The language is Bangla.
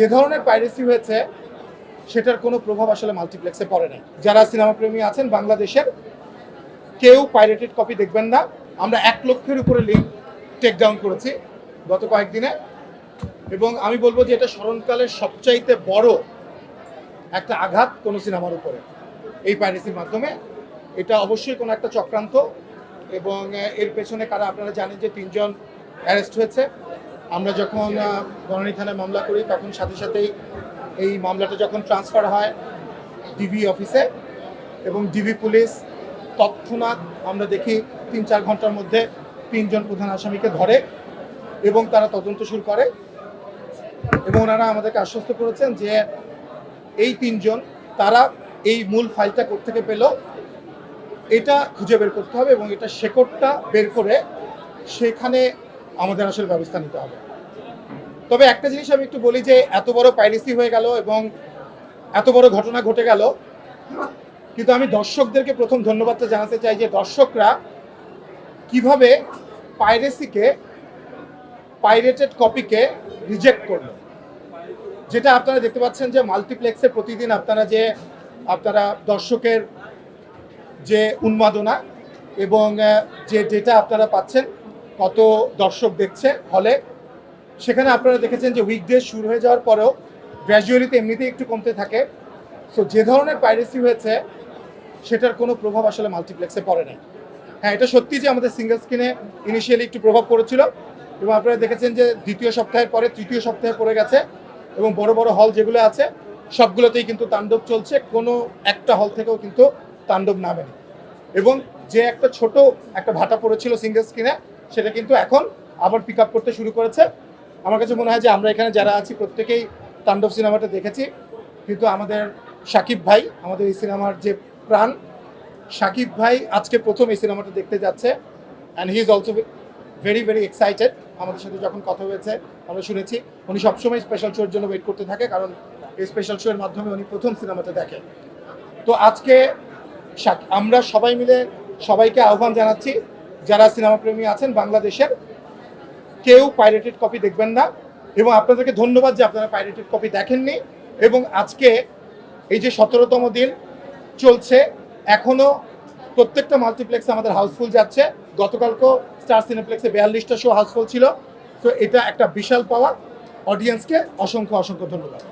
যে ধরনের পাইরেসি হয়েছে, সেটার কোনো প্রভাব আসলে মাল্টিপ্লেক্সে পড়ে নাই। যারা সিনেমা প্রেমী আছেন বাংলাদেশের, কেউ পাইরেটেড কপি দেখবেন না। আমরা এক লক্ষের উপরে লিঙ্ক টেক ডাউন করেছি গত কয়েকদিনে। এবং আমি বলব যে এটা স্মরণকালের সবচাইতে বড় একটা আঘাত কোনো সিনেমার উপরে এই পাইরেসির মাধ্যমে। এটা অবশ্যই কোনো একটা চক্রান্ত এবং এর পেছনে কারা আপনারা জানেন যে তিনজন অ্যারেস্ট হয়েছে। আমরা যখন বনানী থানায় মামলা করি, তখন সাথে সাথেই এই মামলাটা যখন ট্রান্সফার হয় ডিবি অফিসে এবং ডিবি পুলিশ তৎক্ষণাৎ আমরা দেখি তিন চার ঘণ্টার মধ্যে তিনজন প্রধান আসামিকে ধরে এবং তারা তদন্ত শুরু করে এবং ওনারা আমাদেরকে আশ্বস্ত করেছেন যে এই তিনজন, তারা এই মূল ফাইলটা থেকে পেল, এটা খুঁজে বের করতে হবে এবং এটা শেকড়টা বের করে সেখানে আমাদের আসলে ব্যবস্থা নিতে হবে। তবে একটা জিনিস আমি একটু বলি যে, এত বড় পাইরেসি হয়ে গেল এবং এত বড় ঘটনা ঘটে গেল, কিন্তু আমি দর্শকদেরকে প্রথম ধন্যবাদটা জানাতে চাই যে, দর্শকরা কীভাবে পাইরেসিকে, পাইরেটেড কপিকে রিজেক্ট করল। যেটা আপনারা দেখতে পাচ্ছেন যে, মাল্টিপ্লেক্সে প্রতিদিন আপনারা যে, আপনারা দর্শকের যে উন্মাদনা এবং যে ডেটা আপনারা পাচ্ছেন কত দর্শক দেখছে হলে। সেখানে আপনারা দেখেছেন যে উইকডে শুরু হয়ে যাওয়ার পরেও গ্র্যাজুয়ালিতে এমনিতেই একটু কমতে থাকে। সো যে ধরনের পাইরেসি হয়েছে, সেটার কোনো প্রভাব আসলে মাল্টিপ্লেক্সে পড়ে নাই। হ্যাঁ এটা সত্যি যে আমাদের সিঙ্গেল স্ক্রিনে ইনিশিয়ালি একটু প্রভাব পড়েছিল এবং আপনারা দেখেছেন যে দ্বিতীয় সপ্তাহের পরে তৃতীয় সপ্তাহে পড়ে গেছে এবং বড় বড় হল যেগুলো আছে, সবগুলোতেই কিন্তু তাণ্ডব চলছে। কোনো একটা হল থেকেও কিন্তু তাণ্ডব নামেনি। এবং যে একটা ছোট একটা ভাটা পড়েছিল সিঙ্গেল স্ক্রিনে সেটা কিন্তু এখন আবার পিক করতে শুরু করেছে। আমার কাছে মনে হয় যে আমরা এখানে যারা আছি, প্রত্যেকেই তাণ্ডব সিনেমাটা দেখেছি। কিন্তু আমাদের সাকিব ভাই, আমাদের এই সিনেমার যে প্রাণ, সাকিব ভাই আজকে প্রথম এই সিনেমাটা দেখতে যাচ্ছে। And he is also very very excited আমাদের সাথে যখন কথা হয়েছে, আমরা শুনেছি, উনি সবসময় স্পেশাল শোর জন্য ওয়েট করতে থাকে, কারণ এই স্পেশাল শোয়ের মাধ্যমে উনি প্রথম সিনেমাটা দেখে। তো আজকে আমরা সবাই মিলে সবাইকে আহ্বান জানাচ্ছি যারা সিনেমা প্রেমী আছেন বাংলাদেশের, কেউ পাইরেটেড কপি দেখবেন না। এবং আপনাদেরকে ধন্যবাদ যে আপনারা পাইরেটেড কপি দেখেননি। এবং আজকে এই যে সতেরোতম দিন চলছে এখনও প্রত্যেকটা মাল্টিপ্লেক্সে আমাদের হাউসফুল যাচ্ছে। গতকালকেও স্টার সিনেপ্লেক্সে বিয়াল্লিশটা শো হাউসফুল ছিল। তো এটা একটা বিশাল পাওয়া অডিয়েন্সকে অসংখ্য অসংখ্য ধন্যবাদ।